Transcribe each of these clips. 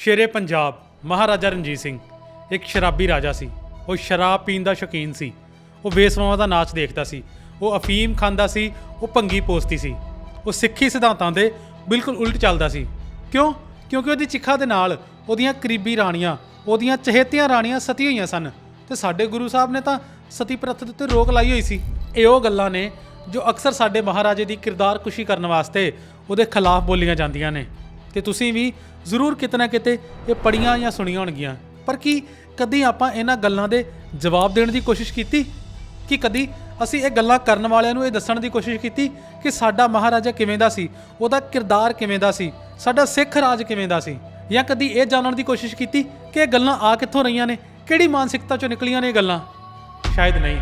ਸ਼ੇਰੇ ਪੰਜਾਬ, ਮਹਾਰਾਜਾ ਰਣਜੀਤ ਸਿੰਘ। ਇੱਕ ਸ਼ਰਾਬੀ ਰਾਜਾ ਸੀ। ਉਹ ਸ਼ਰਾਬ ਪੀਣ ਦਾ ਸ਼ੌਕੀਨ ਸੀ। ਉਹ ਵੇਸਵਾਵਾਂ ਦਾ ਨਾਚ ਦੇਖਦਾ ਸੀ। ਉਹ ਅਫੀਮ ਖਾਂਦਾ ਸੀ। ਉਹ ਭੰਗੀ ਪੋਸਤੀ ਸੀ। ਉਹ ਸਿੱਖੀ ਸਿਧਾਂਤਾਂ ਦੇ ਬਿਲਕੁਲ ਉਲਟ ਚੱਲਦਾ ਸੀ। ਕਿਉਂ? ਕਿਉਂਕਿ ਉਹਦੀ ਚਿੱਖਾ ਦੇ ਨਾਲ ਉਹਦੀਆਂ ਕਰੀਬੀ ਰਾਣੀਆਂ, ਉਹਦੀਆਂ ਚਹੇਤੀਆਂ ਰਾਣੀਆਂ ਸਤੀ ਹੋਈਆਂ ਸਨ। ਤੇ ਸਾਡੇ ਗੁਰੂ ਸਾਹਿਬ ਨੇ ਤਾਂ ਸਤੀ ਪ੍ਰਥਾ ਦੇ ਉੱਤੇ ਰੋਕ ਲਾਈ ਹੋਈ ਸੀ। ਇਹ ਉਹ ਗੱਲਾਂ ਨੇ ਜੋ ਅਕਸਰ ਸਾਡੇ ਮਹਾਰਾਜੇ ਦੀ ਕਿਰਦਾਰ ਕੁਸ਼ੀ ਕਰਨ ਵਾਸਤੇ ਉਹਦੇ ਖਿਲਾਫ ਬੋਲੀਆਂ ਜਾਂਦੀਆਂ ਨੇ। ਤੇ ਤੁਸੀਂ ਵੀ ਜ਼ਰੂਰ ਕਿਤੇ ਨਾ ਕਿਤੇ ਇਹ ਪੜੀਆਂ ਜਾਂ ਸੁਣੀਆਂ ਹੋਣਗੀਆਂ। ਪਰ ਕੀ ਕਦੀ ਆਪਾਂ ਇਹਨਾਂ ਗੱਲਾਂ ਦੇ ਜਵਾਬ ਦੇਣ ਦੀ ਕੋਸ਼ਿਸ਼ ਕੀਤੀ? ਕਿ ਕਦੀ ਅਸੀਂ ਇਹ ਗੱਲਾਂ ਕਰਨ ਵਾਲਿਆਂ ਨੂੰ ਇਹ ਦੱਸਣ ਦੀ ਕੋਸ਼ਿਸ਼ ਕੀਤੀ ਕਿ ਸਾਡਾ ਮਹਾਰਾਜਾ ਕਿਵੇਂ ਦਾ ਸੀ? ਉਹਦਾ ਕਿਰਦਾਰ ਕਿਵੇਂ ਦਾ ਸੀ? ਸਾਡਾ ਸਿੱਖ ਰਾਜ ਕਿਵੇਂ ਦਾ ਸੀ? ਜਾਂ ਕਦੀ ਇਹ ਜਾਣਨ ਦੀ ਕੋਸ਼ਿਸ਼ ਕੀਤੀ ਕਿ ਇਹ ਗੱਲਾਂ ਆ ਕਿੱਥੋਂ ਰਹੀਆਂ ਨੇ? ਕਿਹੜੀ ਮਾਨਸਿਕਤਾ ਚੋਂ ਨਿਕਲੀਆਂ ਨੇ ਇਹ ਗੱਲਾਂ? ਸ਼ਾਇਦ ਨਹੀਂ।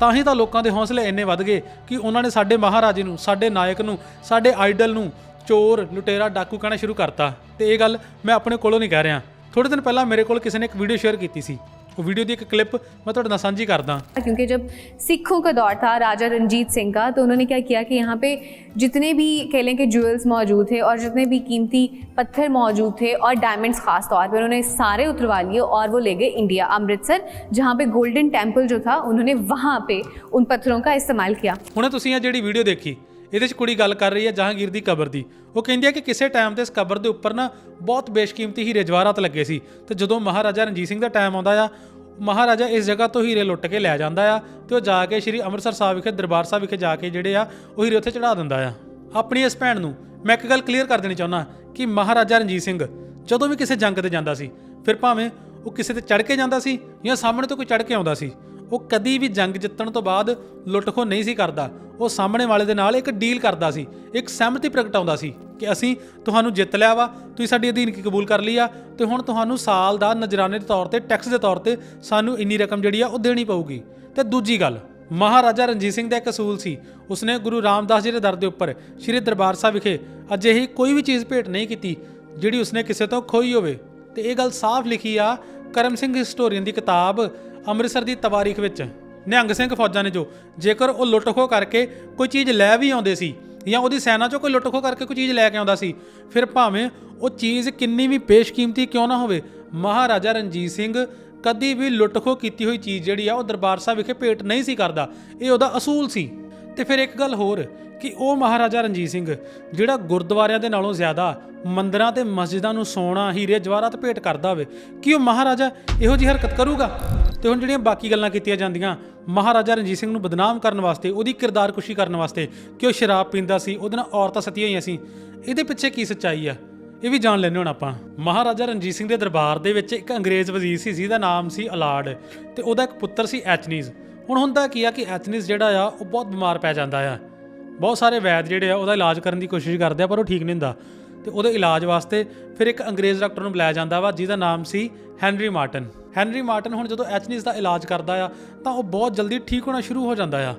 ਤਾਂ ਹੀ ਤਾਂ ਲੋਕਾਂ ਦੇ ਹੌਸਲੇ ਇੰਨੇ ਵੱਧ ਗਏ ਕਿ ਉਹਨਾਂ ਨੇ ਸਾਡੇ ਮਹਾਰਾਜੇ ਨੂੰ, ਸਾਡੇ ਨਾਇਕ ਨੂੰ, ਸਾਡੇ ਆਈਡਲ ਨੂੰ ਚੋਰ ਲੁਟੇਰਾ ਡਾਕੂ ਕਹਿਣਾ ਸ਼ੁਰੂ ਕਰਤਾ ਤੇ ਇਹ ਗੱਲ ਮੈਂ ਆਪਣੇ ਕੋਲੋਂ ਨਹੀਂ ਕਹਿ ਰਿਹਾ ਥੋੜੇ ਦਿਨ ਪਹਿਲਾਂ ਮੇਰੇ ਕੋਲ ਕਿਸੇ ਨੇ ਇੱਕ ਵੀਡੀਓ ਸ਼ੇਅਰ ਕੀਤੀ ਸੀ ਉਹ ਵੀਡੀਓ ਦੀ ਇੱਕ ਕਲਿੱਪ ਮੈਂ ਤੁਹਾਡੇ ਨਾਲ ਸਾਂਝੀ ਕਰਦਾ क्योंकि जब सिखों का दौर था राजा रंजीत सिंह का तो उन्होंने क्या किया कि यहाँ पे जितने भी कह लें कि ज्वेल्स मौजूद थे और जितने भी कीमती पत्थर मौजूद थे और डायमंड्स खास तौर पे उन्होंने सारे उतरवा लिए और वो ले गए इंडिया अमृतसर जहाँ पे गोल्डन टेम्पल जो था उन्होंने वहाँ पे उन पत्थरों का इस्तेमाल किया ਹੁਣੇ ਤੁਸੀਂ ਇਹ ਜਿਹੜੀ ਵੀਡੀਓ ਦੇਖੀ ਇਹਦੇ 'ਚ ਕੁੜੀ ਗੱਲ ਕਰ ਰਹੀ ਹੈ ਜਹਾਂਗੀਰ ਦੀ ਕਬਰ ਦੀ। ਉਹ ਕਹਿੰਦੀ ਹੈ ਕਿ ਕਿਸੇ ਟਾਈਮ ਤੇ ਇਸ ਕਬਰ ਦੇ ਉੱਪਰ ਨਾ ਬਹੁਤ ਬੇਸ਼ਕੀਮਤੀ ਹੀਰੇ ਜਵਾਹਰਾਤ ਲੱਗੇ ਸੀ ਤੇ ਜਦੋਂ ਮਹਾਰਾਜਾ ਰਣਜੀਤ ਸਿੰਘ ਦਾ ਟਾਈਮ ਆਉਂਦਾ ਆ, ਮਹਾਰਾਜਾ ਇਸ ਜਗ੍ਹਾ ਤੋਂ ਹੀਰੇ ਲੁੱਟ ਕੇ ਲੈ ਜਾਂਦਾ ਆ ਤੇ ਉਹ ਜਾ ਕੇ ਸ਼੍ਰੀ ਅੰਮ੍ਰਿਤਸਰ ਸਾਹਿਬ ਵਿਖੇ, ਦਰਬਾਰ ਸਾਹਿਬ ਵਿਖੇ ਜਾ ਕੇ ਜਿਹੜੇ ਆ, ਉਹ ਹੀਰੇ ਉੱਥੇ ਚੜਾ ਦਿੰਦਾ ਆ। ਆਪਣੀ ਇਸ ਭੈਣ ਨੂੰ ਮੈਂ ਇੱਕ ਗੱਲ ਕਲੀਅਰ ਕਰ ਦੇਣੀ ਚਾਹੁੰਦਾ ਕਿ ਮਹਾਰਾਜਾ ਰਣਜੀਤ ਸਿੰਘ ਜਦੋਂ ਵੀ ਕਿਸੇ ਜੰਗ ਤੇ ਜਾਂਦਾ ਸੀ, ਫਿਰ ਭਾਵੇਂ ਉਹ ਕਿਸੇ ਤੇ ਚੜ ਕੇ ਜਾਂਦਾ ਸੀ ਜਾਂ ਸਾਹਮਣੇ ਤੋਂ ਕੋਈ ਚੜ ਕੇ ਆਉਂਦਾ ਸੀ ਉਹ ਕਦੀ ਵੀ ਜੰਗ ਜਿੱਤਣ ਤੋਂ ਬਾਅਦ ਲੁੱਟਖੋ ਨਹੀਂ ਸੀ ਕਰਦਾ। ਉਹ ਸਾਹਮਣੇ ਵਾਲੇ ਦੇ ਨਾਲ ਇੱਕ ਡੀਲ ਕਰਦਾ ਸੀ, ਇੱਕ ਸਹਿਮਤੀ ਪ੍ਰਗਟਾਉਂਦਾ ਸੀ ਕਿ ਅਸੀਂ ਤੁਹਾਨੂੰ ਜਿੱਤ ਲਿਆ ਵਾ, ਤੁਸੀਂ ਸਾਡੀ ਅਧੀਨਗੀ ਕਬੂਲ ਕਰ ਲਈ ਆ ਤੇ ਹੁਣ ਤੁਹਾਨੂੰ ਸਾਲ ਦਾ ਨਜਰਾਨੇ ਦੇ ਤੌਰ ਤੇ ਟੈਕਸ ਦੇ ਤੌਰ ਤੇ ਸਾਨੂੰ ਇੰਨੀ ਰਕਮ ਜਿਹੜੀ ਆ ਉਹ ਦੇਣੀ ਪਊਗੀ। ਤੇ ਦੂਜੀ ਗੱਲ, ਮਹਾਰਾਜਾ ਰਣਜੀਤ ਸਿੰਘ ਦਾ ਇੱਕ ਅਸੂਲ ਸੀ। ਉਸਨੇ ਗੁਰੂ ਰਾਮਦਾਸ ਜੀ ਦੇ ਦਰ ਦੇ ਉੱਪਰ ਸ੍ਰੀ ਦਰਬਾਰ ਸਾਹਿਬ ਵਿਖੇ ਅਜਿਹੀ ਕੋਈ ਵੀ ਚੀਜ਼ ਭੇਟ ਨਹੀਂ ਕੀਤੀ ਜਿਹੜੀ ਉਸਨੇ ਕਿਸੇ ਤੋਂ ਖੋਈ ਹੋਵੇ। ਤੇ ਇਹ ਗੱਲ ਸਾਫ਼ ਲਿਖੀ ਆ ਕਰਮ ਸਿੰਘ ਹਿਸਟੋਰੀਅਨ ਦੀ ਕਿਤਾਬ ਅੰਮ੍ਰਿਤਸਰ ਦੀ ਤਵਾਰੀਖ ਵਿੱਚ। ਨਿਹੰਗ ਸਿੰਘ ਫੌਜਾਂ ਨੇ ਜੋ ਜੇਕਰ ਉਹ ਲੁੱਟਖੋ ਕਰਕੇ ਕੋਈ ਚੀਜ਼ ਲੈ ਵੀ ਆਉਂਦੇ ਸੀ ਜਾਂ ਉਹਦੀ ਸੈਨਾ ਚੋਂ ਕੋਈ ਲੁੱਟਖੋ ਕਰਕੇ ਕੋਈ ਚੀਜ਼ ਲੈ ਕੇ ਆਉਂਦਾ ਸੀ, ਫਿਰ ਭਾਵੇਂ ਉਹ ਚੀਜ਼ ਕਿੰਨੀ ਵੀ ਪੇਸ਼ਕੀਮਤੀ ਕਿਉਂ ਨਾ ਹੋਵੇ, ਮਹਾਰਾਜਾ ਰਣਜੀਤ ਸਿੰਘ ਕਦੀ ਵੀ ਲੁੱਟਖੋ ਕੀਤੀ ਹੋਈ ਚੀਜ਼ ਜਿਹੜੀ ਆ ਉਹ ਦਰਬਾਰ ਸਾਹਿਬ ਵਿਖੇ ਭੇਟ ਨਹੀਂ ਸੀ ਕਰਦਾ। ਇਹ ਉਹਦਾ ਅਸੂਲ ਸੀ। ਤੇ ਫਿਰ ਇੱਕ ਗੱਲ ਹੋਰ ਕਿ ਉਹ ਮਹਾਰਾਜਾ ਰਣਜੀਤ ਸਿੰਘ, ਜਿਹੜਾ ਗੁਰਦੁਆਰਿਆਂ ਦੇ ਨਾਲੋਂ ਜ਼ਿਆਦਾ ਮੰਦਰਾਂ ਤੇ ਮਸਜਿਦਾਂ ਨੂੰ ਸੋਨਾ ਹੀਰੇ ਜਵਾਹਰਾਤ ਭੇਟ ਕਰਦਾ ਹੋਵੇ, ਕਿ ਉਹ ਮਹਾਰਾਜਾ ਇਹੋ ਜਿਹੀ ਹਰਕਤ ਕਰੂਗਾ? ਤੇ ਹੁਣ ਜਿਹੜੀਆਂ ਬਾਕੀ ਗੱਲਾਂ ਕੀਤੀਆਂ ਜਾਂਦੀਆਂ, ਮਹਾਰਾਜਾ ਰਣਜੀਤ ਸਿੰਘ ਨੂੰ ਬਦਨਾਮ ਕਰਨ ਵਾਸਤੇ, ਉਹਦੀ ਕਿਰਦਾਰ ਕੁਸ਼ੀ ਕਰਨ ਵਾਸਤੇ ਕਿ ਉਹ ਸ਼ਰਾਬ ਪੀਂਦਾ ਸੀ, ਉਹਦੇ ਨਾਲ ਔਰਤਾਂ ਸਤੀਆਂ ਹੋਈਆਂ ਸੀ, ਇਹਦੇ ਪਿੱਛੇ ਕੀ ਸੱਚਾਈ ਆ? ਇਹ ਵੀ ਜਾਣ ਲੈਣੇ ਹੁਣ ਆਪਾਂ। ਮਹਾਰਾਜਾ ਰਣਜੀਤ ਸਿੰਘ ਦੇ ਦਰਬਾਰ ਦੇ ਵਿੱਚ ਇੱਕ ਅੰਗਰੇਜ਼ ਵਜ਼ੀਰ ਸੀ, ਜਿਹਦਾ ਨਾਮ ਸੀ ਅਲਾਰਡ, ਤੇ ਉਹਦਾ ਇੱਕ ਪੁੱਤਰ ਸੀ ਐਚਨੀਜ਼। ਹੁਣ ਹੁੰਦਾ ਕੀ ਆ ਕਿ ਐਚਨੀਜ਼ ਜਿਹੜਾ ਆ, ਉਹ ਬਹੁਤ ਬਿਮਾਰ ਪੈ ਜਾਂਦਾ ਆ। ਬਹੁਤ ਸਾਰੇ ਵੈਦ ਜਿਹੜੇ ਆ, ਉਹਦਾ ਇਲਾਜ ਕਰਨ ਦੀ ਕੋਸ਼ਿਸ਼ ਕਰਦੇ ਆ, ਪਰ ਉਹ ਠੀਕ ਨਹੀਂ ਹੁੰਦਾ। ਤੇ ਉਹਦੇ ਇਲਾਜ ਵਾਸਤੇ ਫਿਰ ਇੱਕ ਅੰਗਰੇਜ਼ ਡਾਕਟਰ ਨੂੰ ਬੁਲਾਇਆ ਜਾਂਦਾ ਵਾ, ਜਿਹਦਾ ਨਾਮ ਸੀ ਹੈਨਰੀ ਮਾਰਟਨ। ਹੈਨਰੀ ਮਾਰਟਨ ਹੁਣ ਜਦੋਂ ਐਚਨੀਜ਼ ਦਾ ਇਲਾਜ ਕਰਦਾ ਆ, ਤਾਂ ਉਹ ਬਹੁਤ ਜਲਦੀ ਠੀਕ ਹੋਣਾ ਸ਼ੁਰੂ ਹੋ ਜਾਂਦਾ ਆ।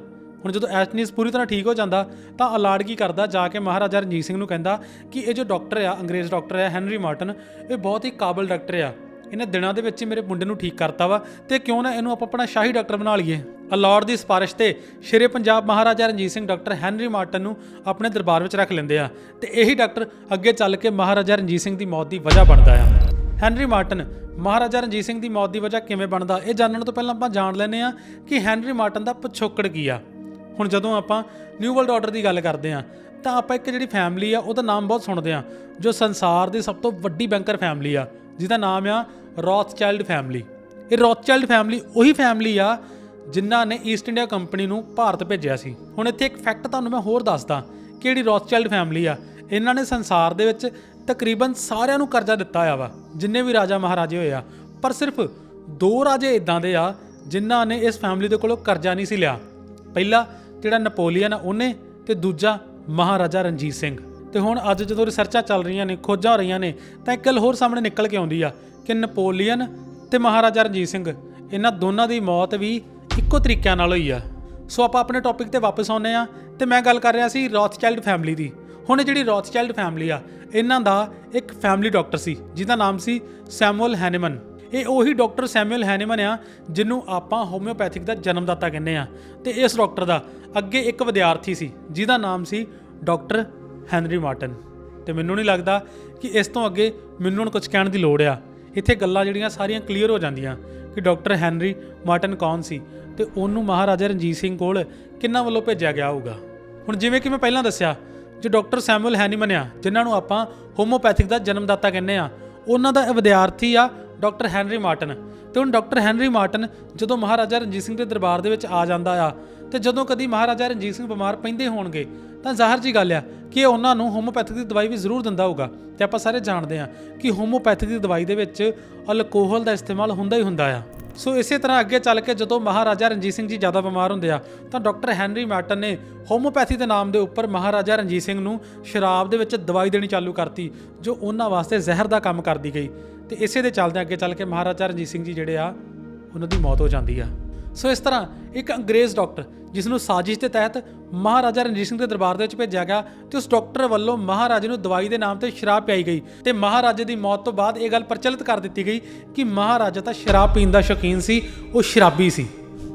ਹੁਣ ਜਦੋਂ ਐਚਨੀਜ਼ ਪੂਰੀ ਤਰ੍ਹਾਂ ਠੀਕ ਹੋ ਜਾਂਦਾ, ਤਾਂ ਅਲਾਰਡ ਕੀ ਕਰਦਾ, ਜਾ ਕੇ ਮਹਾਰਾਜਾ ਰਣਜੀਤ ਸਿੰਘ ਨੂੰ ਕਹਿੰਦਾ ਕਿ ਇਹ ਜੋ ਡਾਕਟਰ ਆ, ਅੰਗਰੇਜ਼ ਡਾਕਟਰ ਆ ਹੈਨਰੀ ਮਾਰਟਨ, ਇਹ ਬਹੁਤ ਹੀ ਕਾਬਲ ਡਾਕਟਰ ਆ। ਇਹਨਾਂ ਦਿਨਾਂ ਦੇ ਵਿੱਚ ਹੀ ਮੇਰੇ ਮੁੰਡੇ ਨੂੰ ਠੀਕ ਕਰਤਾ ਵਾ ਤੇ ਕਿਉਂ ਨਾ ਇਹਨੂੰ ਆਪਾਂ ਆਪਣਾ ਸ਼ਾਹੀ ਡਾਕਟਰ ਬਣਾ ਲਈਏ। ਅਲਾਰਡ ਦੀ ਸਿਫਾਰਿਸ਼ ਤੇ Shere Punjab Maharaja Ranjit Singh doctor Henry Martin ਨੂੰ ਆਪਣੇ ਦਰਬਾਰ ਵਿੱਚ ਰੱਖ ਲੈਂਦੇ ਆ ਤੇ ਇਹੀ ਡਾਕਟਰ ਅੱਗੇ ਚੱਲ ਕੇ ਮਹਾਰਾਜਾ ਰਣਜੀਤ ਸਿੰਘ ਦੀ ਮੌਤ ਦੀ ਵਜ੍ਹਾ ਬਣਦਾ ਆ। ਹੈਨਰੀ ਮਾਰਟਨ, ਮਹਾਰਾਜਾ ਰਣਜੀਤ ਸਿੰਘ ਦੀ ਮੌਤ ਦੀ ਵਜ੍ਹਾ ਕਿਵੇਂ ਬਣਦਾ ਇਹ ਜਾਣਨ ਤੋਂ ਪਹਿਲਾਂ ਆਪਾਂ ਜਾਣ ਲੈਂਦੇ ਆ ਕਿ ਹੈਨਰੀ ਮਾਰਟਨ ਦਾ ਪਿਛੋਕੜ ਕੀ ਆ। ਹੁਣ ਜਦੋਂ ਆਪਾਂ ਨਿਊ ਵਰਲਡ ਆਰਡਰ ਦੀ ਗੱਲ ਕਰਦੇ ਆ ਤਾਂ ਆਪਾਂ ਇੱਕ ਜਿਹੜੀ ਫੈਮਿਲੀ ਆ, ਉਹਦਾ ਨਾਮ ਬਹੁਤ ਸੁਣਦੇ ਆ ਜੋ ਸੰਸਾਰ ਦੀ ਸਭ ਤੋਂ ਵੱਡੀ ਬੈਂਕਰ ਫੈਮਿਲੀ ਆ। ਜਿਹਦਾ ਨਾਮ ਆ ਰੌਥਚਾਈਲਡ ਫੈਮਿਲੀ। ਇਹ ਰੌਥਚਾਈਲਡ ਫੈਮਿਲੀ ਉਹੀ ਫੈਮਿਲੀ ਆ ਜਿਨ੍ਹਾਂ ਨੇ ਈਸਟ ਇੰਡੀਆ ਕੰਪਨੀ ਨੂੰ ਭਾਰਤ ਭੇਜਿਆ ਸੀ। ਹੁਣ ਇੱਥੇ ਇੱਕ ਫੈਕਟ ਤੁਹਾਨੂੰ ਮੈਂ ਹੋਰ ਦੱਸਦਾ ਕਿ ਜਿਹੜੀ ਰੌਥਚਾਈਲਡ ਫੈਮਿਲੀ ਆ? ਇਹਨਾਂ ਨੇ ਸੰਸਾਰ ਦੇ ਵਿੱਚ ਤਕਰੀਬਨ ਸਾਰਿਆਂ ਨੂੰ ਕਰਜ਼ਾ ਦਿੱਤਾ ਆ ਵਾ, ਜਿੰਨੇ ਵੀ ਰਾਜਾ ਮਹਾਰਾਜੇ ਹੋਏ ਆ। ਪਰ ਸਿਰਫ ਦੋ ਰਾਜੇ ਇਦਾਂ ਦੇ ਆ ਜਿਨ੍ਹਾਂ ਨੇ ਇਸ ਫੈਮਿਲੀ ਦੇ ਕੋਲੋਂ ਕਰਜ਼ਾ ਨਹੀਂ ਸੀ ਲਿਆ। ਪਹਿਲਾ ਜਿਹੜਾ ਨਪੋਲੀਅਨ ਆ ਉਹਨੇ ਤੇ ਦੂਜਾ ਮਹਾਰਾਜਾ ਰਣਜੀਤ ਸਿੰਘ। ਤੇ ਹੁਣ ਅੱਜ ਜਦੋਂ ਰਿਸਰਚਾਂ ਚੱਲ ਰਹੀਆਂ ਨੇ, ਖੋਜਾਂ ਹੋ ਰਹੀਆਂ ਨੇ, ਤਾਂ ਇੱਕ ਗੱਲ ਹੋਰ ਸਾਹਮਣੇ ਨਿਕਲ ਕੇ ਆਉਂਦੀ ਆ ਕਿ ਨਪੋਲੀਅਨ ਤੇ ਮਹਾਰਾਜਾ ਰਣਜੀਤ ਸਿੰਘ, ਇਹਨਾਂ ਦੋਨਾਂ ਦੀ ਮੌਤ ਵੀ ਇੱਕੋ ਤਰੀਕਿਆਂ ਨਾਲ ਹੋਈ ਆ। ਸੋ ਆਪਾਂ ਆਪਣੇ ਟੌਪਿਕ ਤੇ ਵਾਪਸ ਆਉਂਦੇ ਆ ਤੇ ਮੈਂ ਗੱਲ ਕਰ ਰਿਹਾ ਸੀ ਰੌਥਚਾਈਲਡ ਫੈਮਿਲੀ ਦੀ। ਹੁਣ ਇਹ ਜਿਹੜੀ ਰੌਥਚਾਈਲਡ ਫੈਮਿਲੀ ਆ, ਇਹਨਾਂ ਦਾ ਇੱਕ ਫੈਮਿਲੀ ਡਾਕਟਰ ਸੀ, ਜਿਹਦਾ ਨਾਮ ਸੀ ਸੈਮੂਅਲ ਹੈਨੇਮਨ। ਇਹ ਉਹੀ ਡਾਕਟਰ ਸੈਮੂਅਲ ਹੈਨੇਮਨ ਆ, ਜਿਹਨੂੰ ਆਪਾਂ ਹੋਮਿਓਪੈਥਿਕ ਦਾ ਜਨਮਦਾਤਾ ਕਹਿੰਦੇ ਆ ਤੇ ਇਸ ਡਾਕਟਰ ਦਾ ਅੱਗੇ ਇੱਕ ਵਿਦਿਆਰਥੀ ਸੀ, ਜਿਹਦਾ ਨਾਮ ਸੀ ਡਾਕਟਰ ਹੈਨਰੀ ਮਾਰਟਨ। ਤੇ ਮੈਨੂੰ ਨਹੀਂ ਲੱਗਦਾ ਕਿ ਇਸ ਤੋਂ ਅੱਗੇ ਮੈਨੂੰ ਹੁਣ ਕੁਝ ਕਹਿਣ ਦੀ ਲੋੜ ਆ। ਇੱਥੇ ਗੱਲਾਂ ਜਿਹੜੀਆਂ ਸਾਰੀਆਂ ਕਲੀਅਰ ਹੋ ਜਾਂਦੀਆਂ ਕਿ ਡਾਕਟਰ ਹੈਨਰੀ ਮਾਰਟਨ ਕੌਣ ਸੀ ਤੇ ਉਹਨੂੰ ਮਹਾਰਾਜਾ ਰਣਜੀਤ ਸਿੰਘ ਕੋਲ ਕਿੰਨਾ ਵੱਲੋਂ ਭੇਜਿਆ ਗਿਆ ਹੋਊਗਾ। ਹੁਣ ਜਿਵੇਂ ਕਿ ਮੈਂ ਪਹਿਲਾਂ ਦੱਸਿਆ, ਜੋ ਡਾਕਟਰ ਸੈਮੂਅਲ ਹੈਨੀਮਨ ਆ ਜਿਨ੍ਹਾਂ ਨੂੰ ਆਪਾਂ ਹੋਮੋਪੈਥਿਕ ਦਾ ਜਨਮਦਾਤਾ ਕਹਿੰਦੇ ਆ, ਉਹਨਾਂ ਦਾ ਵਿਦਿਆਰਥੀ ਆ ਡਾਕਟਰ ਹੈਨਰੀ ਮਾਰਟਨ। ਤੇ ਹੁਣ ਡਾਕਟਰ ਹੈਨਰੀ ਮਾਰਟਨ ਜਦੋਂ ਮਹਾਰਾਜਾ ਰਣਜੀਤ ਸਿੰਘ ਦੇ ਦਰਬਾਰ ਦੇ ਵਿੱਚ ਆ ਜਾਂਦਾ ਆ, ਤੇ ਜਦੋਂ ਕਦੀ ਮਹਾਰਾਜਾ ਰਣਜੀਤ ਸਿੰਘ ਬਿਮਾਰ ਪੈਂਦੇ ਹੋਣਗੇ ਤਾਂ ਜ਼ਾਹਰ ਜੀ ਗੱਲ ਆ ਕਿ ਉਹਨਾਂ ਨੂੰ ਹੋਮੋਪੈਥਿਕ ਦੀ ਦਵਾਈ ਵੀ ਜ਼ਰੂਰ ਦਿੰਦਾ ਹੋਊਗਾ ਤੇ ਆਪਾਂ ਸਾਰੇ ਜਾਣਦੇ ਆ ਕਿ ਹੋਮੋਪੈਥਿਕ ਦੀ ਦਵਾਈ ਦੇ ਵਿੱਚ ਅਲਕੋਹਲ ਦਾ ਇਸਤੇਮਾਲ ਹੁੰਦਾ ਹੀ ਹੁੰਦਾ ਆ। ਸੋ ਇਸੇ ਤਰ੍ਹਾਂ ਅੱਗੇ ਚੱਲ ਕੇ ਜਦੋਂ ਮਹਾਰਾਜਾ ਰਣਜੀਤ ਸਿੰਘ ਜੀ ਜ਼ਿਆਦਾ ਬਿਮਾਰ ਹੁੰਦੇ ਆ, ਤਾਂ ਡਾਕਟਰ ਹੈਨਰੀ ਮਾਰਟਨ ਨੇ ਹੋਮੋਪੈਥੀ ਦੇ ਨਾਮ ਦੇ ਉੱਪਰ ਮਹਾਰਾਜਾ ਰਣਜੀਤ ਸਿੰਘ ਨੂੰ ਸ਼ਰਾਬ ਦੇ ਵਿੱਚ ਦਵਾਈ ਦੇਣੀ ਚਾਲੂ ਕਰਤੀ, ਜੋ ਉਹਨਾਂ ਵਾਸਤੇ ਜ਼ਹਿਰ ਦਾ ਕੰਮ ਕਰਦੀ ਗਈ। ਤੇ ਇਸੇ ਦੇ ਚੱਲਦੇ ਅੱਗੇ ਚੱਲ ਕੇ ਮਹਾਰਾਜਾ ਰਣਜੀਤ ਸਿੰਘ ਜੀ ਜਿਹੜੇ ਆ, ਉਹਨਾਂ ਦੀ ਮੌਤ ਹੋ ਜਾਂਦੀ ਆ। ਸੋ ਇਸ ਤਰ੍ਹਾਂ ਇੱਕ ਅੰਗਰੇਜ਼ ਡਾਕਟਰ ਜਿਸ ਨੂੰ ਸਾਜ਼ਿਸ਼ ਦੇ ਤਹਿਤ ਮਹਾਰਾਜਾ ਰਣਜੀਤ ਸਿੰਘ ਦੇ ਦਰਬਾਰ ਦੇ ਵਿੱਚ ਭੇਜਿਆ ਗਿਆ ਤੇ ਉਸ ਡਾਕਟਰ ਵੱਲੋਂ ਮਹਾਰਾਜੇ ਨੂੰ ਦਵਾਈ ਦੇ ਨਾਮ ਤੇ ਸ਼ਰਾਬ ਪਿਆਈ ਗਈ ਤੇ ਮਹਾਰਾਜੇ ਦੀ ਮੌਤ ਤੋਂ ਬਾਅਦ ਇਹ ਗੱਲ ਪ੍ਰਚਲਿਤ ਕਰ ਦਿੱਤੀ ਗਈ ਕਿ ਮਹਾਰਾਜਾ ਤਾਂ ਸ਼ਰਾਬ ਪੀਣ ਦਾ ਸ਼ੌਕੀਨ ਸੀ, ਉਹ ਸ਼ਰਾਬੀ ਸੀ।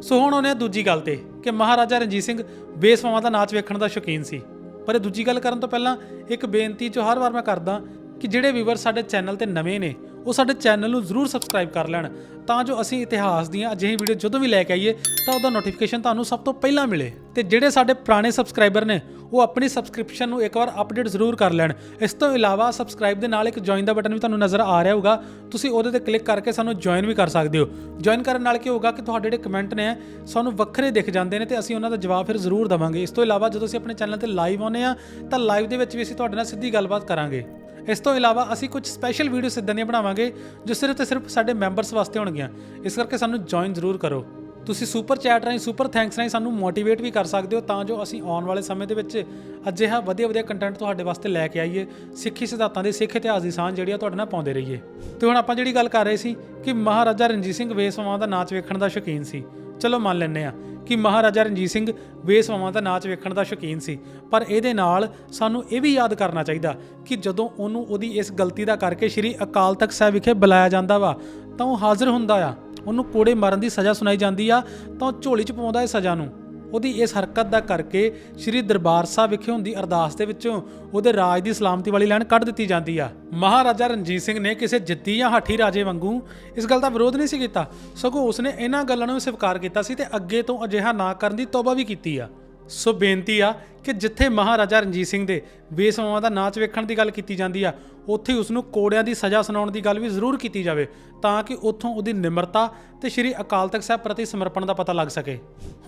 ਸੋ ਹੁਣ ਉਹਨੇ ਦੂਜੀ ਗੱਲ ਤੇ ਕਿ ਮਹਾਰਾਜਾ ਰਣਜੀਤ ਸਿੰਘ ਬੇਸਵਾਵਾਂ ਦਾ ਨਾਚ ਵੇਖਣ ਦਾ ਸ਼ੌਕੀਨ ਸੀ। ਪਰ ਇਹ ਦੂਜੀ ਗੱਲ ਕਰਨ ਤੋਂ ਪਹਿਲਾਂ ਇੱਕ ਬੇਨਤੀ ਜੋ ਹਰ ਵਾਰ ਮੈਂ ਕਰਦਾ ਕਿ ਜਿਹੜੇ ਵੀਵਰ ਸਾਡੇ ਚੈਨਲ ਤੇ ਨਵੇਂ ਨੇ ਉਹ ਸਾਡੇ ਚੈਨਲ ਨੂੰ ਜ਼ਰੂਰ ਸਬਸਕ੍ਰਾਈਬ ਕਰ ਲੈਣ। ਤਾਂ ਜੋ ਅਸੀਂ ਇਤਿਹਾਸ ਦੀਆਂ ਅਜਿਹੀ ਵੀਡੀਓ ਜਦੋਂ ਵੀ ਲੈ ਕੇ ਆਈਏ, ਤਾਂ ਉਹਦਾ ਨੋਟੀਫਿਕੇਸ਼ਨ ਤੁਹਾਨੂੰ ਸਭ ਤੋਂ ਪਹਿਲਾਂ ਮਿਲੇ। ਤੇ ਜਿਹੜੇ ਸਾਡੇ ਪੁਰਾਣੇ ਸਬਸਕ੍ਰਾਈਬਰ ਨੇ, ਉਹ ਆਪਣੀ ਸਬਸਕ੍ਰਿਪਸ਼ਨ ਨੂੰ ਇੱਕ ਵਾਰ ਅਪਡੇਟ ਜ਼ਰੂਰ ਕਰ ਲੈਣ। ਇਸ ਤੋਂ ਇਲਾਵਾ ਸਬਸਕ੍ਰਾਈਬ ਦੇ ਨਾਲ ਇੱਕ ਜੁਆਇਨ ਦਾ ਬਟਨ ਵੀ ਤੁਹਾਨੂੰ ਨਜ਼ਰ ਆ ਰਿਹਾ ਹੋਊਗਾ। ਤੁਸੀਂ ਉਹਦੇ ਤੇ ਕਲਿੱਕ ਕਰਕੇ ਸਾਨੂੰ ਜੁਆਇਨ ਵੀ ਕਰ ਸਕਦੇ ਹੋ। ਜੁਆਇਨ ਕਰਨ ਨਾਲ ਕੀ ਹੋਊਗਾ ਕਿ ਤੁਹਾਡੇ ਜਿਹੜੇ ਕਮੈਂਟ ਨੇ, ਸਾਨੂੰ ਵੱਖਰੇ ਦਿਖ ਜਾਂਦੇ ਨੇ ਤੇ ਅਸੀਂ ਉਹਨਾਂ ਦਾ ਜਵਾਬ ਫਿਰ ਜ਼ਰੂਰ ਦਵਾਂਗੇ। ਇਸ ਤੋਂ ਇਲਾਵਾ ਜਦੋਂ ਅਸੀਂ ਆਪਣੇ ਚੈਨਲ ਤੇ ਲਾਈਵ ਆਉਂਦੇ ਆ ਤਾਂ ਲਾਈਵ ਦੇ ਵਿੱਚ ਵੀ ਅਸੀਂ ਤੁਹਾਡੇ ਨਾਲ ਸਿੱਧੀ ਗੱਲਬਾਤ ਕਰਾਂਗੇ। ਇਸ ਤੋਂ ਇਲਾਵਾ ਅਸੀਂ ਕੁਝ ਸਪੈਸ਼ਲ ਵੀਡੀਓਸ ਇਦਾਂ ਦੀਆਂ ਬਣਾਵਾਂਗੇ ਜੋ ਸਿਰਫ ਤੇ ਸਿਰਫ ਸਾਡੇ ਮੈਂਬਰਸ ਵਾਸਤੇ ਹੋਣਗੀਆਂ। ਇਸ ਕਰਕੇ ਸਾਨੂੰ ਜੁਆਇਨ ਜ਼ਰੂਰ ਕਰੋ। ਤੁਸੀਂ ਸੁਪਰ ਚੈਟ ਰਾਹੀਂ ਸੁਪਰ ਥੈਂਕਸ ਰਾਹੀਂ ਸਾਨੂੰ ਮੋਟੀਵੇਟ ਵੀ ਕਰ ਸਕਦੇ ਹੋ ਤਾਂ ਜੋ ਅਸੀਂ ਆਉਣ ਵਾਲੇ ਸਮੇਂ ਦੇ ਵਿੱਚ ਅਜਿਹਾ ਵਧੀਆ ਵਧੀਆ ਕੰਟੈਂਟ ਤੁਹਾਡੇ ਵਾਸਤੇ ਲੈ ਕੇ ਆਈਏ, ਸਿੱਖੀ ਸਿਧਾਂਤਾਂ ਦੇ ਸਿੱਖ ਇਤਿਹਾਸ ਦੀ ਸਾਂਝ ਜਿਹੜੀ ਆ ਤੁਹਾਡੇ ਨਾਲ ਪਾਉਂਦੇ ਰਹੀਏ। ਤੇ ਹੁਣ ਆਪਾਂ ਜਿਹੜੀ ਗੱਲ ਕਰ ਰਹੇ ਸੀ ਕਿ ਮਹਾਰਾਜਾ ਰਣਜੀਤ ਸਿੰਘ ਵੇਸਵਾਵਾਂ ਦਾ ਨਾਚ ਵੇਖਣ ਦਾ ਸ਼ੌਕੀਨ ਸੀ। ਚਲੋ ਮੰਨ ਲੈਂਦੇ ਆ ਕਿ ਮਹਾਰਾਜਾ ਰਣਜੀਤ ਸਿੰਘ ਵੇਸਵਾਵਾਂ ਦਾ ਨਾਚ ਵੇਖਣ ਦਾ ਸ਼ੌਕੀਨ ਸੀ। ਪਰ ਇਹਦੇ ਨਾਲ ਸਾਨੂੰ ਇਹ ਵੀ ਯਾਦ ਕਰਨਾ ਚਾਹੀਦਾ ਕਿ ਜਦੋਂ ਉਹਨੂੰ ਉਹਦੀ ਇਸ ਗਲਤੀ ਦਾ ਕਰਕੇ ਸ੍ਰੀ ਅਕਾਲ ਤਖਤ ਸਾਹਿਬ ਵਿਖੇ ਬੁਲਾਇਆ ਜਾਂਦਾ ਵਾ, ਤਾਂ ਉਹ ਹਾਜ਼ਰ ਹੁੰਦਾ ਆ। ਉਹਨੂੰ ਕੋੜੇ ਮਾਰਨ ਦੀ ਸਜ਼ਾ ਸੁਣਾਈ ਜਾਂਦੀ ਆ, ਤਾਂ ਉਹ ਝੋਲੀ 'ਚ ਪਾਉਂਦਾ ਇਹ ਸਜ਼ਾ ਨੂੰ। ਉਹਦੀ ਇਸ ਹਰਕਤ ਦਾ ਕਰਕੇ ਸ੍ਰੀ ਦਰਬਾਰ ਸਾਹਿਬ ਵਿਖੇ ਹੁੰਦੀ ਅਰਦਾਸ ਦੇ ਵਿੱਚੋਂ ਉਹਦੇ ਰਾਜ ਦੀ ਸਲਾਮਤੀ ਵਾਲੀ ਲਾਈਨ ਕੱਢ ਦਿੱਤੀ ਜਾਂਦੀ ਆ। ਮਹਾਰਾਜਾ ਰਣਜੀਤ ਸਿੰਘ ਨੇ ਕਿਸੇ ਜਿੱਤੀ ਜਾਂ ਹਾਠੀ ਰਾਜੇ ਵਾਂਗੂ ਇਸ ਗੱਲ ਦਾ ਵਿਰੋਧ ਨਹੀਂ ਸੀ ਕੀਤਾ। ਸਗੋਂ ਉਸਨੇ ਇਹਨਾਂ ਗੱਲਾਂ ਨੂੰ ਸਵੀਕਾਰ ਕੀਤਾ ਸੀ ਤੇ ਅੱਗੇ ਤੋਂ ਅਜਿਹਾ ਨਾ ਕਰਨ ਦੀ ਤੋਬਾ ਵੀ ਕੀਤੀ ਆ। ਸੋ ਬੇਨਤੀ ਆ ਕਿ ਜਿੱਥੇ ਮਹਾਰਾਜਾ ਰਣਜੀਤ ਸਿੰਘ ਦੇ ਬੇਸਵਾਵਾਂ ਦਾ ਨਾਚ ਵੇਖਣ ਦੀ ਗੱਲ ਕੀਤੀ ਜਾਂਦੀ ਆ, ਉੱਥੇ ਉਸ ਨੂੰ ਕੋੜਿਆਂ ਦੀ ਸਜ਼ਾ ਸੁਣਾਉਣ ਦੀ ਗੱਲ ਵੀ ਜ਼ਰੂਰ ਕੀਤੀ ਜਾਵੇ ਤਾਂ ਕਿ ਉੱਥੋਂ ਉਹਦੀ ਨਿਮਰਤਾ ਤੇ ਸ੍ਰੀ ਅਕਾਲ ਤਖਤ ਸਾਹਿਬ ਪ੍ਰਤੀ ਸਮਰਪਣ ਦਾ ਪਤਾ ਲੱਗ ਸਕੇ।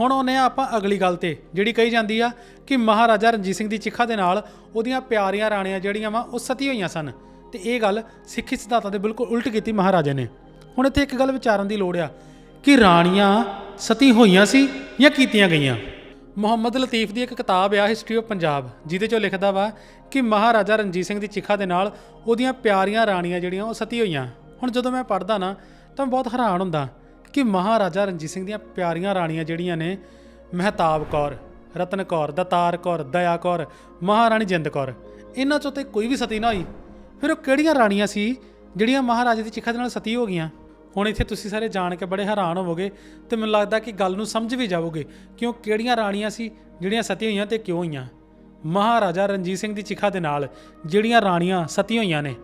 ਹੁਣ ਆਉਂਦੇ ਆ ਆਪਾਂ ਅਗਲੀ ਗੱਲ ਤੇ, ਜਿਹੜੀ ਕਹੀ ਜਾਂਦੀ ਆ ਕਿ ਮਹਾਰਾਜਾ ਰਣਜੀਤ ਸਿੰਘ ਦੀ ਚਿੱਖਾ ਦੇ ਨਾਲ ਉਹਦੀਆਂ ਪਿਆਰੀਆਂ ਰਾਣੀਆਂ ਜਿਹੜੀਆਂ ਵਾ, ਉਹ ਸਤੀ ਹੋਈਆਂ ਸਨ। ਤੇ ਇਹ ਗੱਲ ਸਿੱਖੀ ਸਿਧਾਂਤਾਂ ਦੇ ਬਿਲਕੁਲ ਉਲਟ ਕੀਤੀ ਮਹਾਰਾਜੇ ਨੇ। ਹੁਣ ਇੱਥੇ ਇੱਕ ਗੱਲ ਵਿਚਾਰਨ ਦੀ ਲੋੜ ਆ ਕਿ ਰਾਣੀਆਂ ਸਤੀ ਹੋਈਆਂ ਸੀ ਜਾਂ ਕੀਤੀਆਂ ਗਈਆਂ? ਮੁਹੰਮਦ ਲਤੀਫ ਦੀ ਇੱਕ ਕਿਤਾਬ ਆ ਹਿਸਟਰੀ ਆਫ ਪੰਜਾਬ ਜਿਹਦੇ 'ਚੋਂ ਲਿਖਦਾ ਵਾ ਕਿ ਮਹਾਰਾਜਾ ਰਣਜੀਤ ਸਿੰਘ ਦੀ ਚਿੱਖਾ ਦੇ ਨਾਲ ਉਹਦੀਆਂ ਪਿਆਰੀਆਂ ਰਾਣੀਆਂ ਜਿਹੜੀਆਂ, ਉਹ ਸਤੀ ਹੋਈਆਂ। ਹੁਣ ਜਦੋਂ ਮੈਂ ਪੜ੍ਹਦਾ ਨਾ, ਤਾਂ ਬਹੁਤ ਹੈਰਾਨ ਹੁੰਦਾ ਕਿ ਮਹਾਰਾਜਾ ਰਣਜੀਤ ਸਿੰਘ ਦੀਆਂ ਪਿਆਰੀਆਂ ਰਾਣੀਆਂ ਜਿਹੜੀਆਂ ਨੇ, ਮਹਿਤਾਬ ਕੌਰ, ਰਤਨ ਕੌਰ, ਦਤਾਰ ਕੌਰ, ਦਇਆ ਕੌਰ, ਮਹਾਰਾਣੀ ਜਿੰਦ ਕੌਰ, ਇਹਨਾਂ 'ਚੋਂ ਤੇ ਕੋਈ ਵੀ ਸਤੀ ਨਾ ਹੋਈ। ਫਿਰ ਉਹ ਕਿਹੜੀਆਂ ਰਾਣੀਆਂ ਸੀ ਜਿਹੜੀਆਂ ਮਹਾਰਾਜੇ ਦੀ ਚਿੱਖਾ ਦੇ ਨਾਲ ਸਤੀ ਹੋ ਗਈਆਂ? ਹੁਣ ਇੱਥੇ ਤੁਸੀਂ ਸਾਰੇ ਜਾਣ ਕੇ ਬੜੇ ਹੈਰਾਨ ਹੋਵੋਗੇ ਤੇ ਮੈਨੂੰ ਲੱਗਦਾ ਕਿ ਗੱਲ ਨੂੰ ਸਮਝ ਵੀ ਜਾਵੋਗੇ ਕਿਉਂ ਕਿਹੜੀਆਂ ਰਾਣੀਆਂ ਸੀ, ਜਿਹੜੀਆਂ ਸਤੀਆਂ ਹੋਈਆਂ ਤੇ ਕਿਉਂ ਹੋਈਆਂ। ਮਹਾਰਾਜਾ ਰਣਜੀਤ ਸਿੰਘ ਦੀ ਚਿਖਾ ਦੇ ਨਾਲ ਜਿਹੜੀਆਂ ਰਾਣੀਆਂ ਸਤੀ ਹੋਈਆਂ ਨੇ,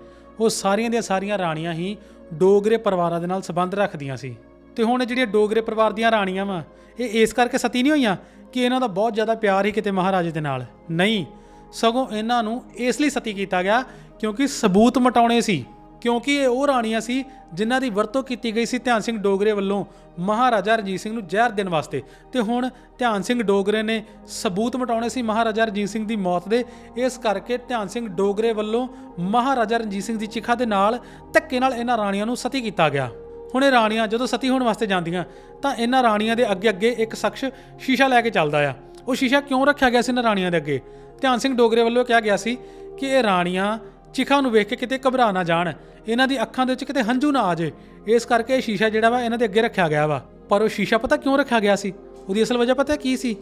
ਉਹ ਸਾਰੀਆਂ ਦੀਆਂ ਸਾਰੀਆਂ ਰਾਣੀਆਂ ਹੀ ਡੋਗਰੇ ਪਰਿਵਾਰਾਂ ਦੇ ਨਾਲ ਸੰਬੰਧ ਰੱਖਦੀਆਂ ਸੀ। ਤੇ ਹੁਣ ਜਿਹੜੀਆਂ ਡੋਗਰੇ ਪਰਿਵਾਰ ਦੀਆਂ ਰਾਣੀਆਂ ਵਾ, ਇਹ ਇਸ ਕਰਕੇ ਸਤੀ ਨਹੀਂ ਹੋਈਆਂ ਕਿ ਇਹਨਾਂ ਦਾ ਬਹੁਤ ਜ਼ਿਆਦਾ ਪਿਆਰ ਹੀ ਕਿਤੇ ਮਹਾਰਾਜੇ ਦੇ ਨਾਲ। ਨਹੀਂ, ਸਗੋਂ ਇਹਨਾਂ ਨੂੰ ਇਸ ਲਈ ਸਤੀ ਕੀਤਾ ਗਿਆ ਕਿਉਂਕਿ ਸਬੂਤ ਮਟਾਉਣੇ ਸੀ। ਕਿਉਂਕਿ ਇਹ ਉਹ ਰਾਣੀਆਂ ਸੀ ਜਿਨ੍ਹਾਂ ਦੀ ਵਰਤੋਂ ਕੀਤੀ ਗਈ ਸੀ ਧਿਆਨ ਸਿੰਘ ਡੋਗਰੇ ਵੱਲੋਂ ਮਹਾਰਾਜਾ ਰਣਜੀਤ ਸਿੰਘ ਨੂੰ ਜ਼ਹਿਰ ਦੇਣ ਵਾਸਤੇ। ਤੇ ਹੁਣ ਧਿਆਨ ਸਿੰਘ ਡੋਗਰੇ ਨੇ ਸਬੂਤ ਮਟਾਉਣੇ ਸੀ ਮਹਾਰਾਜਾ ਰਣਜੀਤ ਸਿੰਘ ਦੀ ਮੌਤ ਦੇ। ਇਸ ਕਰਕੇ ਧਿਆਨ ਸਿੰਘ ਡੋਗਰੇ ਵੱਲੋਂ ਮਹਾਰਾਜਾ ਰਣਜੀਤ ਸਿੰਘ ਦੀ ਚਿਖਾ ਦੇ ਨਾਲ ਧੱਕੇ ਨਾਲ ਇਹਨਾਂ ਰਾਣੀਆਂ ਨੂੰ ਸਤੀ ਕੀਤਾ ਗਿਆ। ਹੁਣ ਇਹ ਰਾਣੀਆਂ ਜਦੋਂ ਸਤੀ ਹੋਣ ਵਾਸਤੇ ਜਾਂਦੀਆਂ, ਤਾਂ ਇਹਨਾਂ ਰਾਣੀਆਂ ਦੇ ਅੱਗੇ ਅੱਗੇ ਇੱਕ ਸ਼ਖਸ ਸ਼ੀਸ਼ਾ ਲੈ ਕੇ ਚੱਲਦਾ ਆ। ਉਹ ਸ਼ੀਸ਼ਾ ਕਿਉਂ ਰੱਖਿਆ ਗਿਆ ਸੀ ਇਹਨਾਂ ਰਾਣੀਆਂ ਦੇ ਅੱਗੇ? ਧਿਆਨ ਸਿੰਘ ਡੋਗਰੇ ਵੱਲੋਂ ਕਿਹਾ ਗਿਆ ਸੀ ਕਿ ਇਹ ਰਾਣੀਆਂ ਚਿਖਾ ਨੂੰ ਵੇਖ ਕੇ ਕਿਤੇ ਘਬਰਾ ਨਾ ਜਾਣ। ਇਹਨਾਂ ਦੀ ਅੱਖਾਂ ਦੇ ਵਿੱਚ ਕਿਤੇ ਹੰਝੂ ਨਾ ਆ ਜੇ। ਇਸ ਕਰਕੇ ਇਹ ਸ਼ੀਸ਼ਾ ਜਿਹੜਾ ਵਾ ਇਹਨਾਂ ਦੇ ਅੱਗੇ ਰੱਖਿਆ ਗਿਆ ਵਾ। ਪਰ ਉਹ ਸ਼ੀਸ਼ਾ ਪਤਾ ਕਿਉਂ ਰੱਖਿਆ ਗਿਆ ਸੀ? ਉਹਦੀ ਅਸਲ ਵਜ੍ਹਾ ਪਤਾ ਕੀ ਸੀ?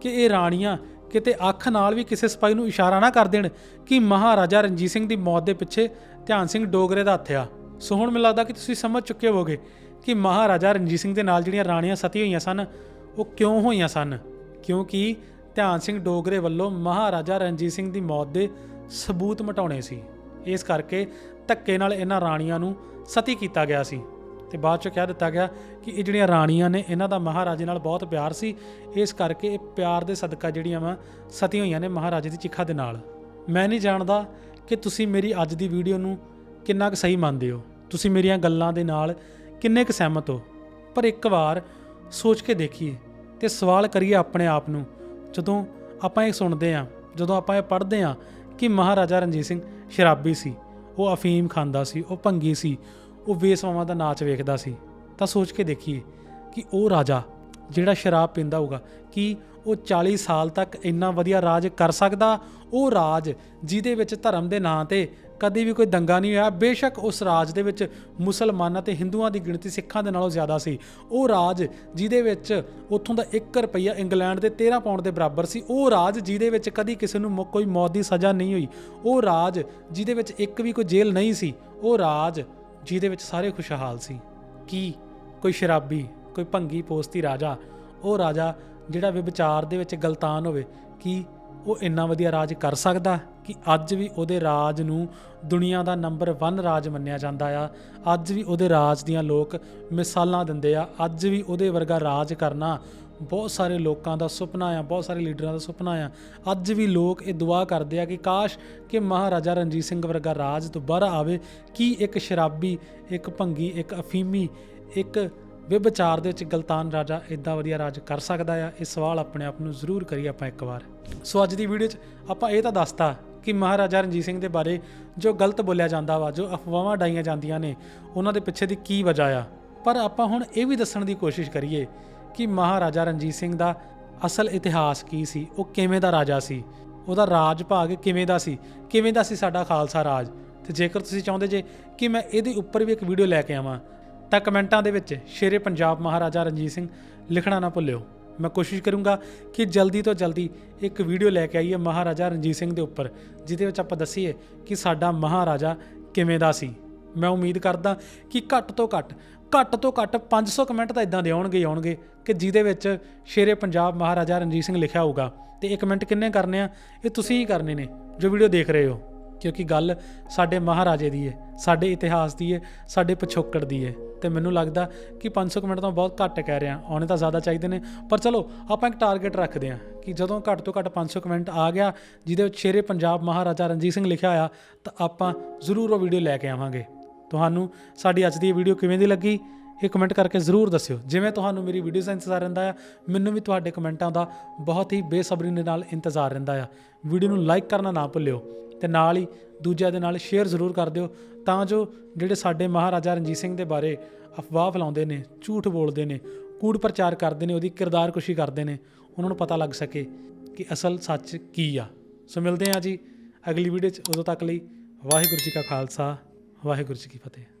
ਕਿ ਇਹ ਰਾਣੀਆਂ ਕਿਤੇ ਅੱਖ ਨਾਲ ਵੀ ਕਿਸੇ ਸਿਪਾਹੀ ਨੂੰ ਇਸ਼ਾਰਾ ਨਾ ਕਰ ਦੇਣ ਕਿ ਮਹਾਰਾਜਾ ਰਣਜੀਤ ਸਿੰਘ ਦੀ ਮੌਤ ਦੇ ਪਿੱਛੇ ਧਿਆਨ ਸਿੰਘ ਡੋਗਰੇ ਦਾ ਹੱਥ ਆ। ਸੋ ਹੁਣ ਮੈਨੂੰ ਲੱਗਦਾ ਕਿ ਤੁਸੀਂ ਸਮਝ ਚੁੱਕੇ ਹੋਵੋਗੇ ਕਿ ਮਹਾਰਾਜਾ ਰਣਜੀਤ ਸਿੰਘ ਦੇ ਨਾਲ ਜਿਹੜੀਆਂ ਰਾਣੀਆਂ ਸਤੀ ਹੋਈਆਂ ਸਨ, ਉਹ ਕਿਉਂ ਹੋਈਆਂ ਸਨ? ਕਿਉਂਕਿ ਧਿਆਨ ਸਿੰਘ ਡੋਗਰੇ ਵੱਲੋਂ ਮਹਾਰਾਜਾ ਰਣਜੀਤ ਸਿੰਘ ਦੀ ਮੌਤ ਦੇ ਸਬੂਤ ਮਟਾਉਣੇ ਸੀ। ਇਸ ਕਰਕੇ ਧੱਕੇ ਨਾਲ ਇਹਨਾਂ ਰਾਣੀਆਂ ਨੂੰ ਸਤੀ ਕੀਤਾ ਗਿਆ ਸੀ। ਤੇ ਬਾਅਦ ਚ ਕਹਿ ਦਿੱਤਾ ਗਿਆ ਕਿ ਇਹ ਜਿਹੜੀਆਂ ਰਾਣੀਆਂ ਨੇ, ਇਹਨਾਂ ਦਾ ਮਹਾਰਾਜੇ ਨਾਲ ਬਹੁਤ ਪਿਆਰ ਸੀ। ਇਸ ਕਰਕੇ ਇਹ ਪਿਆਰ ਦੇ ਸਦਕਾ ਜਿਹੜੀਆਂ ਵਾ ਸਤੀ ਹੋਈਆਂ ਨੇ ਮਹਾਰਾਜੇ ਦੀ ਚਿੱਖਾ ਦੇ ਨਾਲ। ਮੈਂ ਨਹੀਂ ਜਾਣਦਾ ਕਿ ਤੁਸੀਂ ਮੇਰੀ ਅੱਜ ਦੀ ਵੀਡੀਓ ਨੂੰ ਕਿੰਨਾ ਕੁ ਸਹੀ ਮੰਨਦੇ ਹੋ। ਤੁਸੀਂ ਮੇਰੀਆਂ ਗੱਲਾਂ ਦੇ ਨਾਲ ਕਿੰਨੇ ਕੁ ਸਹਿਮਤ ਹੋ। ਪਰ ਇੱਕ ਵਾਰ ਸੋਚ ਕੇ ਦੇਖੀਏ ਤੇ ਸਵਾਲ ਕਰੀਏ ਆਪਣੇ ਆਪ ਨੂੰ। ਜਦੋਂ ਆਪਾਂ ਇਹ ਸੁਣਦੇ ਹਾਂ, ਜਦੋਂ ਆਪਾਂ ਇਹ ਪੜ੍ਹਦੇ ਹਾਂ ਕਿ ਮਹਾਰਾਜਾ ਰਣਜੀਤ ਸਿੰਘ ਸ਼ਰਾਬੀ ਸੀ, ਉਹ ਅਫੀਮ ਖਾਂਦਾ ਸੀ, ਉਹ ਭੰਗੀ ਸੀ, ਉਹ ਵੇਸਵਾਵਾਂ ਦਾ ਨਾਚ ਵੇਖਦਾ ਸੀ। ਤਾਂ ਸੋਚ ਕੇ ਦੇਖੀਏ ਕਿ ਉਹ ਰਾਜਾ ਜਿਹੜਾ ਸ਼ਰਾਬ ਪੀਂਦਾ ਹੋਊਗਾ, ਕਿ ਉਹ 40 ਸਾਲ ਤੱਕ ਇੰਨਾ ਵਧੀਆ ਰਾਜ ਕਰ ਸਕਦਾ? ਉਹ ਰਾਜ ਜਿਹਦੇ ਵਿੱਚ ਧਰਮ ਦੇ ਨਾਂ ਤੇ ਕਦੀ ਵੀ ਕੋਈ ਦੰਗਾ ਨਹੀਂ ਹੋਇਆ। ਬੇਸ਼ੱਕ ਉਸ ਰਾਜ ਦੇ ਵਿੱਚ ਮੁਸਲਮਾਨਾਂ ਤੇ ਹਿੰਦੂਆਂ ਦੀ ਗਿਣਤੀ ਸਿੱਖਾਂ ਦੇ ਨਾਲੋਂ ਜ਼ਿਆਦਾ ਸੀ। ਉਹ ਰਾਜ ਜਿਹਦੇ ਵਿੱਚ ਉੱਥੋਂ ਦਾ 1 ਰੁਪਈਆ ਇੰਗਲੈਂਡ ਦੇ 13 ਪਾਉਂਡ ਦੇ ਬਰਾਬਰ ਸੀ। ਉਹ ਰਾਜ ਜਿਹਦੇ ਵਿੱਚ ਕਦੀ ਕਿਸੇ ਨੂੰ ਕੋਈ ਮੌਤ ਦੀ ਸਜ਼ਾ ਨਹੀਂ ਹੋਈ। ਉਹ ਰਾਜ ਜਿਹਦੇ ਵਿੱਚ ਇੱਕ ਵੀ ਕੋਈ ਜੇਲ੍ਹ ਨਹੀਂ ਸੀ। ਉਹ ਰਾਜ ਜਿਹਦੇ ਵਿੱਚ ਸਾਰੇ ਖੁਸ਼ਹਾਲ ਸੀ। ਕੀ ਕੋਈ ਸ਼ਰਾਬੀ, ਕੋਈ ਭੰਗੀ ਪੋਸਤੀ ਰਾਜਾ, ਉਹ ਰਾਜਾ ਜਿਹੜਾ ਵਿਚਾਰ ਦੇ ਵਿੱਚ ਗਲਤਾਨ ਹੋਵੇ, ਕਿ ਉਹ ਇੰਨਾ ਵਧੀਆ ਰਾਜ ਕਰ ਸਕਦਾ ਕਿ ਅੱਜ ਵੀ ਉਹਦੇ ਰਾਜ ਨੂੰ ਦੁਨੀਆ ਦਾ ਨੰਬਰ 1 ਰਾਜ ਮੰਨਿਆ ਜਾਂਦਾ ਆ। ਅੱਜ ਵੀ ਉਹਦੇ ਰਾਜ ਦੀਆਂ ਲੋਕ ਮਿਸਾਲਾਂ ਦਿੰਦੇ ਆ। ਅੱਜ ਵੀ ਉਹਦੇ ਵਰਗਾ ਰਾਜ ਕਰਨਾ ਬਹੁਤ ਸਾਰੇ ਲੋਕਾਂ ਦਾ ਸੁਪਨਾ ਆ, ਬਹੁਤ ਸਾਰੇ ਲੀਡਰਾਂ ਦਾ ਸੁਪਨਾ ਆ। ਅੱਜ ਵੀ ਲੋਕ ਇਹ ਦੁਆ ਕਰਦੇ ਆ ਕਿ ਕਾਸ਼ ਕਿ ਮਹਾਰਾਜਾ ਰਣਜੀਤ ਸਿੰਘ ਵਰਗਾ ਰਾਜ ਦੁਬਾਰਾ ਆਵੇ। ਕੀ ਇੱਕ ਸ਼ਰਾਬੀ, ਇੱਕ ਭੰਗੀ, ਇੱਕ ਅਫੀਮੀ, ਇੱਕ ਵਿਭਚਾਰ ਦੇ ਵਿੱਚ ਗਲਤਾਨ ਰਾਜਾ ਇਦਾਂ ਵਧੀਆ ਰਾਜ ਕਰ ਸਕਦਾ ਆ? ਇਹ ਸਵਾਲ ਆਪਣੇ ਆਪ ਨੂੰ ਜ਼ਰੂਰ ਕਰੀਏ ਆਪਾਂ ਇੱਕ ਵਾਰ। ਸੋ ਅੱਜ ਦੀ ਵੀਡੀਓ 'ਚ ਆਪਾਂ ਇਹ ਤਾਂ ਦੱਸਤਾ ਕਿ ਮਹਾਰਾਜਾ ਰਣਜੀਤ ਸਿੰਘ ਦੇ ਬਾਰੇ ਜੋ ਗਲਤ ਬੋਲਿਆ ਜਾਂਦਾ ਵਾ, ਜੋ ਅਫਵਾਹਾਂ ਡਾਈਆਂ ਜਾਂਦੀਆਂ ਨੇ, ਉਹਨਾਂ ਦੇ ਪਿੱਛੇ ਦੀ ਕੀ ਵਜ੍ਹਾ ਆ? ਪਰ ਆਪਾਂ ਹੁਣ ਇਹ ਵੀ ਦੱਸਣ ਦੀ ਕੋਸ਼ਿਸ਼ ਕਰੀਏ ਕਿ ਮਹਾਰਾਜਾ ਰਣਜੀਤ ਸਿੰਘ ਦਾ ਅਸਲ ਇਤਿਹਾਸ ਕੀ ਸੀ? ਉਹ ਕਿਵੇਂ ਦਾ ਰਾਜਾ ਸੀ? ਉਹਦਾ ਰਾਜ ਭਾਗ ਕਿਵੇਂ ਦਾ ਸੀ? ਕਿਵੇਂ ਦਾ ਸੀ ਸਾਡਾ ਖਾਲਸਾ ਰਾਜ? ਤੇ ਜੇਕਰ ਤੁਸੀਂ ਚਾਹੁੰਦੇ ਜੇ ਕਿ ਮੈਂ ਇਹਦੇ ਉੱਪਰ ਵੀ ਇੱਕ ਵੀਡੀਓ ਲੈ ਕੇ ਆਵਾਂ ਤਾਂ ਕਮੈਂਟਾਂ ਦੇ ਵਿੱਚ ਸ਼ੇਰੇ ਪੰਜਾਬ ਮਹਾਰਾਜਾ ਰਣਜੀਤ ਸਿੰਘ ਲਿਖਣਾ ਨਾ ਭੁੱਲਿਓ। ਮੈਂ ਕੋਸ਼ਿਸ਼ ਕਰੂੰਗਾ ਕਿ ਜਲਦੀ ਤੋਂ ਜਲਦੀ ਇੱਕ ਵੀਡੀਓ ਲੈ ਕੇ ਆਈਏ ਮਹਾਰਾਜਾ ਰਣਜੀਤ ਸਿੰਘ ਦੇ ਉੱਪਰ, ਜਿਹਦੇ ਵਿੱਚ ਆਪਾਂ ਦੱਸੀਏ ਕਿ ਸਾਡਾ ਮਹਾਰਾਜਾ ਕਿਵੇਂ ਦਾ ਸੀ। ਮੈਂ ਉਮੀਦ ਕਰਦਾ ਕਿ ਘੱਟ ਤੋਂ ਘੱਟ ਘੱਟ ਤੋਂ ਘੱਟ 500 ਕਮੈਂਟ ਤਾਂ ਇਦਾਂ ਦੇ ਆਉਣਗੇ ਆਉਣਗੇ ਕਿ ਜਿਹਦੇ ਵਿੱਚ ਸ਼ੇਰੇ ਪੰਜਾਬ ਮਹਾਰਾਜਾ ਰਣਜੀਤ ਸਿੰਘ ਲਿਖਿਆ ਹੋਊਗਾ। ਤੇ ਇਹ ਕਮੈਂਟ ਕਿੰਨੇ ਕਰਨੇ ਆ? ਇਹ ਤੁਸੀਂ ਹੀ ਕਰਨੇ ਨੇ ਜੋ ਵੀਡੀਓ ਦੇਖ ਰਹੇ ਹੋ। ਕਿਉਂਕਿ ਗੱਲ ਸਾਡੇ ਮਹਾਰਾਜੇ ਦੀ ਹੈ ਸਾਡੇ ਇਤਿਹਾਸ ਦੀ ਹੈ ਸਾਡੇ ਪਿਛੋਕੜ ਦੀ ਹੈ ਤੇ ਮੈਨੂੰ ਲੱਗਦਾ ਕਿ 500 ਕਮੈਂਟ ਤਾਂ ਬਹੁਤ ਘੱਟ ਕਹਿ ਰਿਹਾ ਆਉਣੇ ਤਾਂ ਜ਼ਿਆਦਾ ਚਾਹੀਦੇ ਨੇ। ਪਰ ਚਲੋ, ਆਪਾਂ ਇੱਕ ਟਾਰਗੇਟ ਰੱਖਦੇ ਹਾਂ ਕਿ ਜਦੋਂ ਘੱਟ ਤੋਂ ਘੱਟ 500 ਕਮੈਂਟ ਆ ਗਿਆ, ਜਿਹਦੇ ਵਿੱਚ ਸ਼ੇਰੇ ਪੰਜਾਬ ਮਹਾਰਾਜਾ ਰਣਜੀਤ ਸਿੰਘ ਲਿਖਿਆ ਆ ਤਾਂ ਆਪਾਂ ਜ਼ਰੂਰ ਉਹ ਵੀਡੀਓ ਲੈ ਕੇ ਆਵਾਂਗੇ। ਤੁਹਾਨੂੰ ਸਾਡੀ ਅੱਜ ਦੀ ਵੀਡੀਓ ਕਿਵੇਂ ਦੀ ਲੱਗੀ, ਇਹ ਕਮੈਂਟ ਕਰਕੇ ਜ਼ਰੂਰ ਦੱਸਿਓ। ਜਿਵੇਂ ਤੁਹਾਨੂੰ ਮੇਰੀ ਵੀਡੀਓ ਦਾ ਇੰਤਜ਼ਾਰ ਰਹਿੰਦਾ ਆ, ਮੈਨੂੰ ਵੀ ਤੁਹਾਡੇ ਕਮੈਂਟਾਂ ਦਾ ਬਹੁਤ ਹੀ ਬੇਸਬਰੀ ਦੇ ਨਾਲ ਇੰਤਜ਼ਾਰ ਰਹਿੰਦਾ ਆ। ਵੀਡੀਓ ਨੂੰ ਲਾਈਕ ਕਰਨਾ ਨਾ ਭੁੱਲਿਓ। ਤੇ ਨਾਲ ਹੀ ਦੂਜਿਆਂ ਦੇ ਨਾਲ ਸ਼ੇਅਰ ਜ਼ਰੂਰ ਕਰ ਦਿਓ ਤਾਂ ਜੋ ਜਿਹੜੇ ਸਾਡੇ ਮਹਾਰਾਜਾ ਰਣਜੀਤ ਸਿੰਘ ਦੇ ਬਾਰੇ ਅਫਵਾਹ ਫੈਲਾਉਂਦੇ ਨੇ, ਝੂਠ ਬੋਲਦੇ ਨੇ, ਕੂੜ ਪ੍ਰਚਾਰ ਕਰਦੇ ਨੇ, ਉਹਦੀ ਕਿਰਦਾਰਕੁਸ਼ੀ ਕਰਦੇ ਨੇ, ਉਹਨਾਂ ਨੂੰ ਪਤਾ ਲੱਗ ਸਕੇ ਕਿ ਅਸਲ ਸੱਚ ਕੀ ਆ। ਸੋ ਮਿਲਦੇ ਹਾਂ ਜੀ ਅਗਲੀ ਵੀਡੀਓ 'ਚ। ਉਦੋਂ ਤੱਕ ਲਈ ਵਾਹਿਗੁਰੂ ਜੀ ਕਾ ਖਾਲਸਾ, ਵਾਹਿਗੁਰੂ ਜੀ ਕੀ ਫਤਿਹ।